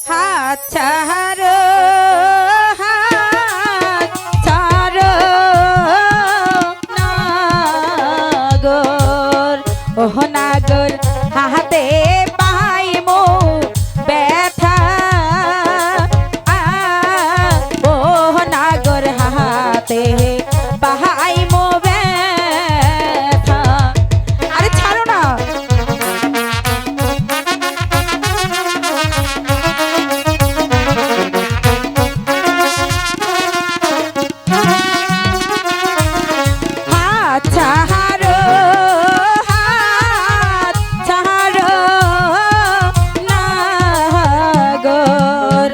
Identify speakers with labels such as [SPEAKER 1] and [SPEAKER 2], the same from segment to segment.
[SPEAKER 1] হাত ছাড়ো নাগর ওহ নাগর হাতে সাগর।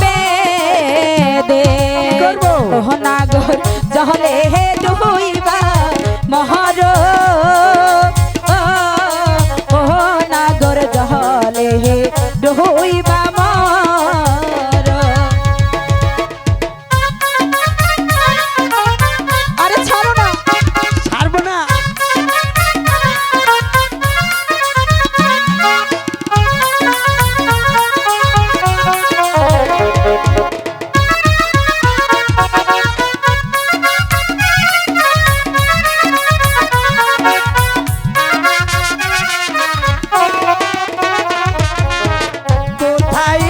[SPEAKER 1] বেদে। নাগর জহলে হে ডুইবা মহর। ও নাগর জহলে হে ডুইবা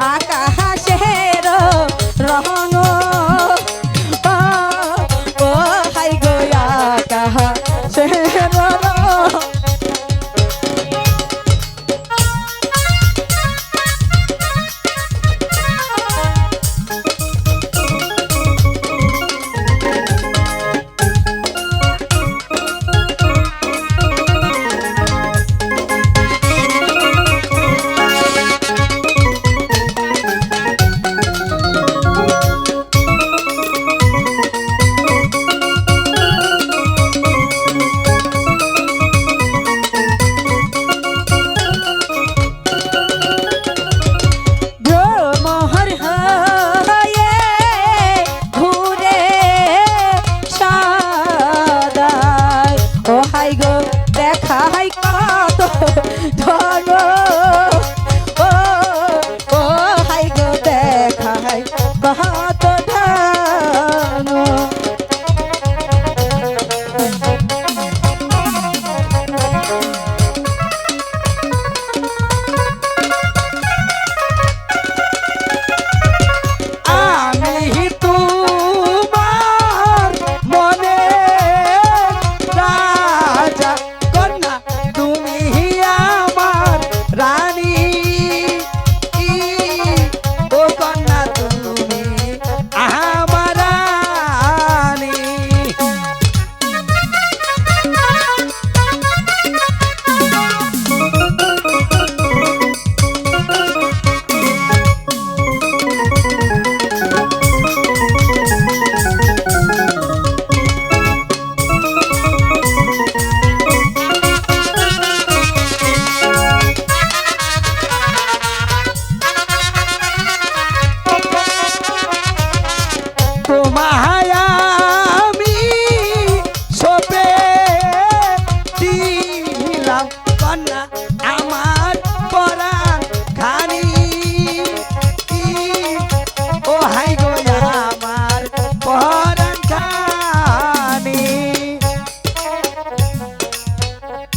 [SPEAKER 1] Aka
[SPEAKER 2] ha!